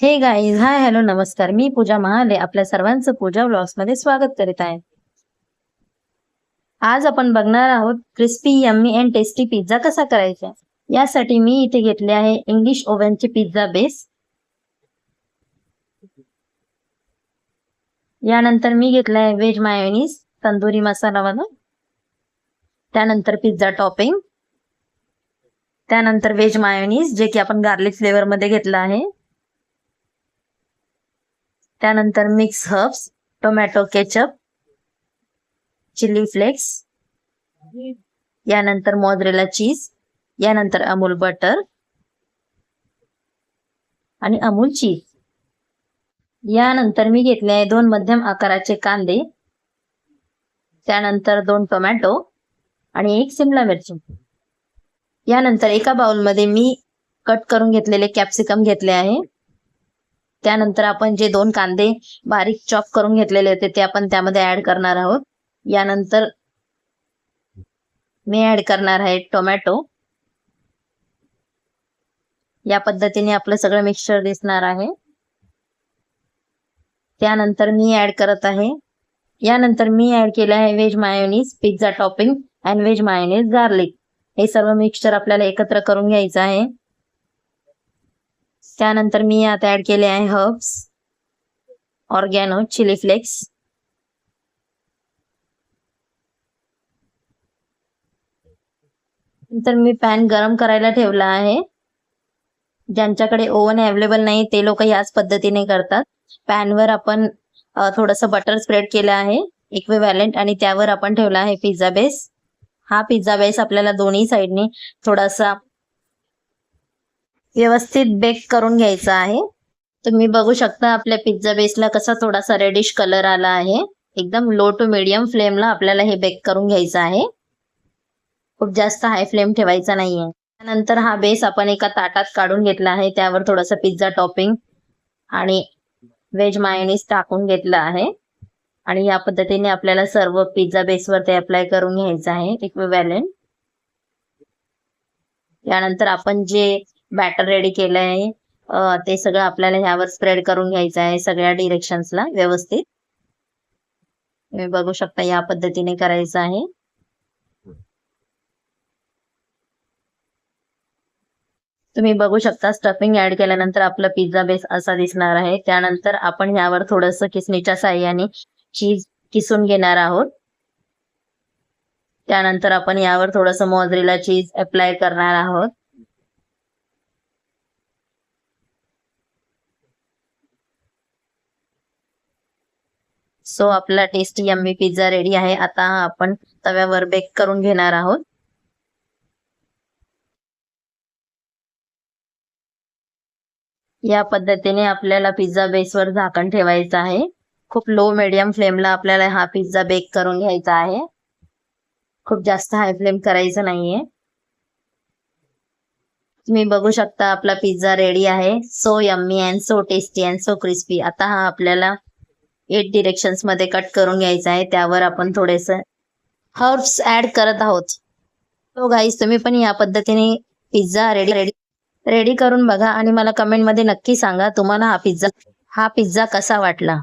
हे guys hi hello नमस्कार. मी पूजा महाले. आपल्या सर्वांचं पूजा ब्लॉग्समध्ये स्वागत करीत आहे. आज आपण बघणार आहोत crispy yummy and tasty pizza कसा करायचा? यासाठी मी इथे घेतले आहे इंग्लिश ओव्हनचे पिझ्झा बेस यानंतर मी घेतला आहे व्हेज मायोनीज तंदुरी मसालावाला त्यानंतर पिझ्झा टॉपिंग त्यानंतर व्हेज मायोनीज जे की आपण गार्लिक फ्लेवर मध्ये घेतलं आहे. त्यानंतर mix herbs tomato ketchup chilli flakes यानंतर मोजरेला चीज यानंतर अमूल बटर आणि अमूल चीज यानंतर मी घेतले आहे दोन मध्यम आकाराचे कांदे त्यानंतर दोन टोमॅटो आणि एक सिमला मिरची. यानंतर एका बाउलमध्ये मी कट करून घेतलेले कॅप्सिकम घेतले आहे. त्यानंतर आपण जे दोन कांदे बारीक चॉप करून घेतलेले होते ते आपण त्यामध्ये ऍड करणार आहोत. यानंतर मी ऍड करणार आहे टोमॅटो या पद्धतीने आपलं सगळं मिक्सचर दिसणार आहे. त्यानंतर मी ऍड करत आहे. यानंतर मी ऍड केलं आहे veg mayonnaise pizza topping and veg mayonnaise garlic हे सर्व मिक्सचर आपल्याला एकत्र करून घ्यायचं आहे. त्यानंतर मी आता ऍड केले आहे हर्ब्स ऑर्गॅनो चिली फ्लेक्स नंतर मी पॅन गरम करायला ठेवला आहे. ज्यांच्याकडे ओव्हन अवेलेबल नाही ते लोक याच पद्धतीने करतात. पॅनवर आपण थोडस बटर स्प्रेड केलं आहे इक्विव्हॅलेंट आणि त्यावर आपण ठेवला आहे पिझ्झा बेस हा पिझ्झा बेस आपल्याला दोन्ही साईडने थोडासा व्यवस्थित बेक करून घ्यायचा आहे. तुम्ही बघू शकता आपल्या पिझ्झा बेसला कसा थोडासा रेडिश कलर आला आहे. एकदम लो टू मिडियम फ्लेमला आपल्याला हे बेक करून घ्यायचं आहे. खूप जास्त हाय फ्लेम ठेवायचा नाहीये. त्यानंतर हा बेस आपण एका ताटात काढून घेतला आहे. त्यावर थोडासा पिझ्झा टॉपिंग आणि व्हेज मायोनीज टाकून घेतलं आहे. आणि या पद्धतीने आपल्याला सर्व पिझ्झा बेसवर ते अप्लाय करून घ्यायचं आहे. इक्विव्हॅलेंट यानंतर आपण जे बॅटर रेडी केलं आहे ते सगळं आपल्याला ह्यावर स्प्रेड करून घ्यायचं आहे सगळ्या डिरेक्शन्सला व्यवस्थित. तुम्ही बघू शकता या पद्धतीने करायचं आहे. तुम्ही बघू शकता स्टफिंग ऍड केल्यानंतर आपला पिझ्झा बेस असा दिसणार आहे. त्यानंतर आपण ह्यावर थोडस किसणीच्या साह्याने चीज किसून घेणार आहोत. त्यानंतर आपण यावर थोडस मोजरीला चीज अप्लाय करणार आहोत. सो आपला टेस्टी यम्मी पिझ्झा रेडी आहे. आता आपण तव्यावर बेक करून घेणार आहोत. या पद्धतीने आपल्याला पिझ्झा बेसवर झाकण ठेवायचं आहे. खूप लो मिडियम फ्लेमला आपल्याला हा पिझ्झा बेक करून घ्यायचा आहे. खूप जास्त हाय फ्लेम करायचं नाहीये. तुम्ही बघू शकता आपला पिझ्झा रेडी आहे. So yummy and so tasty and so crispy आता हा आपल्याला एट डिरेक्शन्समध्ये कट करून घ्यायचा आहे. त्यावर आपण थोडेस हर्ब्स ऍड करत आहोत. हो तो गाईस तुम्ही पण या पद्धतीने पिझ्झा रेडी रेडी रेडी करून बघा आणि मला कमेंटमध्ये नक्की सांगा तुम्हाला हा पिझ्झा हा पिझ्झा कसा वाटला?